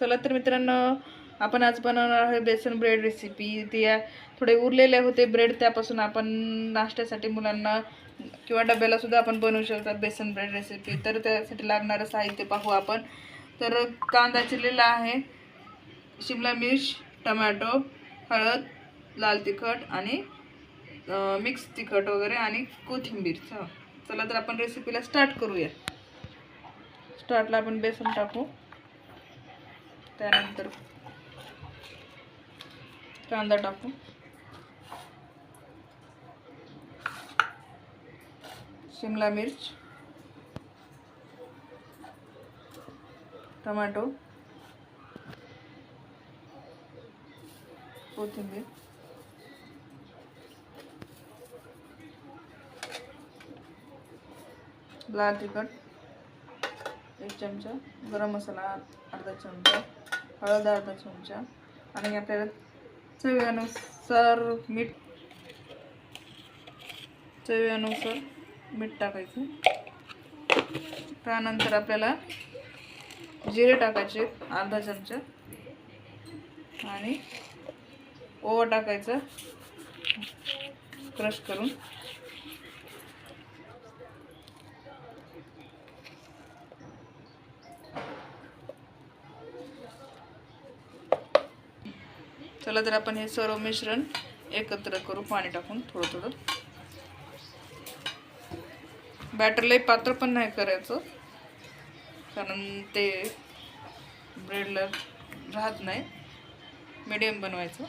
चला तर मित्रांनो आपण आज बनवणार आहे बेसन ब्रेड रेसिपी त्या थोडे उरलेले होते ब्रेड त्यापासून आपण नाश्त्यासाठी मुलांना किंवा डब्याला सुद्धा आपण बनवू शकतात बेसन ब्रेड रेसिपी तर त्यासाठी लागणारं साहित्य पाहू आपण. तर कांदा चिरलेला आहे शिमला मिर्च टमॅटो हळद लाल तिखट आणि मिक्स तिखट वगैरे आणि कोथिंबीर. चला तर आपण रेसिपीला स्टार्ट करूया. स्टार्टला आपण बेसन टाकू त्यानंतर कांदा टाकू शिमला मिर्च टमाटो कोथिंबीर लाल तिखट एक चमचा गरम मसाला अर्धा चमचा हळद अर्धा चमचा आणि आपल्याला चवीनुसार मीठ चवीनुसार मीठ टाकायचं. त्यानंतर आपल्याला जिरे टाकायचे अर्धा चमचा आणि ओवा टाकायचं क्रश करून. चला तर आपण हे सर्व मिश्रण एकत्र करू पाणी टाकून थोडं थोडं. बॅटरलाही पात्र पण नाही करायचं कारण ते ब्रेडला राहत नाही. मिडियम बनवायचं.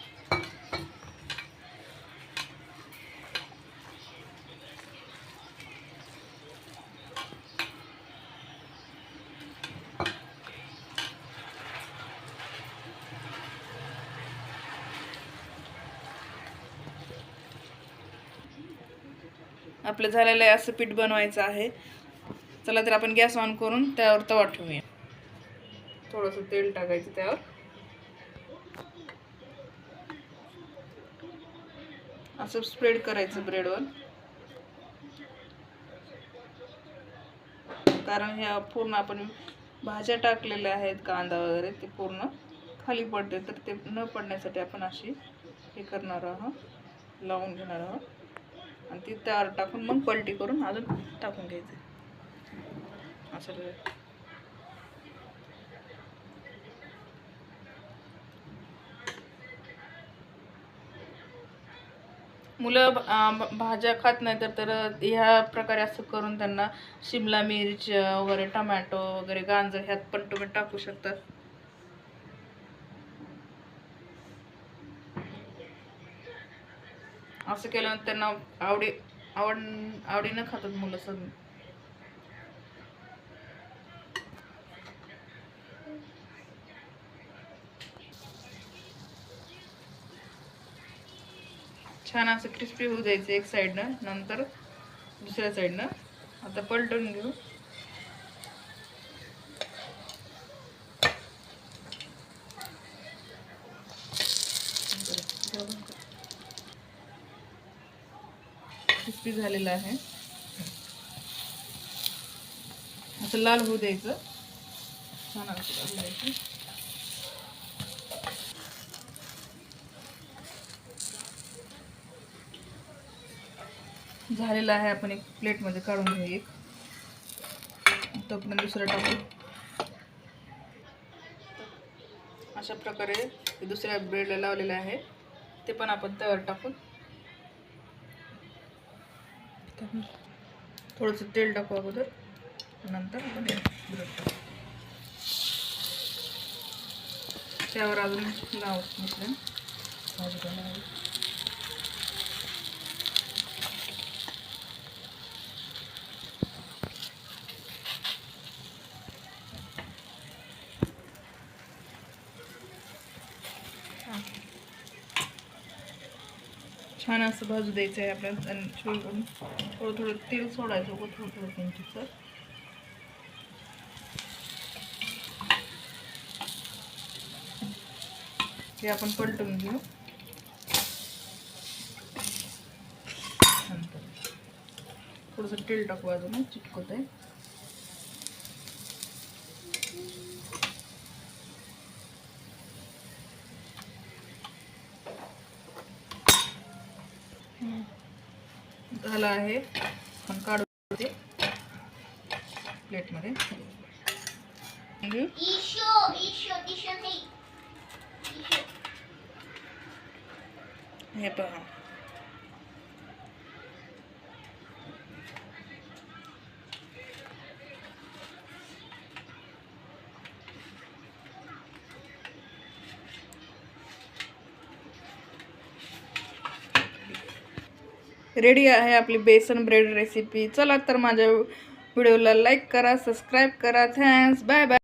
आपलं झालेलं आहे असं पीठ बनवायचं आहे. चला तर आपण गॅस ऑन करून त्यावर तवा ठेवूया. थोडंसं तेल टाकायचं त्यावर. असं स्प्रेड करायचं ब्रेडवर कारण ह्या पूर्ण आपण भाज्या टाकलेल्या आहेत कांदा वगैरे ते पूर्ण खाली पडते. तर ते न पडण्यासाठी आपण अशी हे करणार आहोत लावून घेणार आहोत. आणि ती तार टाकून मग पलटी करून अजून टाकून घ्यायचं. असं मुलं भाज्या खात नाही तर तर ह्या प्रकारे असं करून त्यांना शिमला मिरच वगैरे टमॅटो वगैरे गांजर ह्यात पण तुम्ही टाकू शकतात असं केल्यानंतर त्यांना आवडी आवड आवडीनं खातात मुलं सगळी. छान असं क्रिस्पी होऊ द्यायचं एक साईडनं नंतर दुसऱ्या साईडनं आता पलटून घेऊ. क्रिस्पी झालेलं आहे. असं लाल होऊ द्यायचं. छान असं द्यायचं. झालेला आहे आपण एक प्लेटमध्ये काढून घेऊ एक. तो आपण दुसरं टाकू. अशा प्रकारे दुसऱ्या ब्रेडला लावलेलं आहे. ते पण आपण त्यावर टाकून. थोडंसं तेल टाकू अगोदर. नंतर ब्रेड टाकू. त्यावर अजून लावू मिश्रण. भाजी छान असं भाजू द्यायचं आहे आपल्याला आणि थोडं थोडं तेल सोडायचं व थोडं थोडं त्यांच्याचं हे आपण पलटून घेऊ. थोडंसं तेल टाकू अजून चिटकत आहे झालं आहे. आपण काढू ते प्लेटमध्ये. हे पहा. रेडी आहे आपली बेसन ब्रेड रेसिपी. चला तर माझ्या व्हिडिओला लाईक करा सबस्क्राईब करा. Thanks bye bye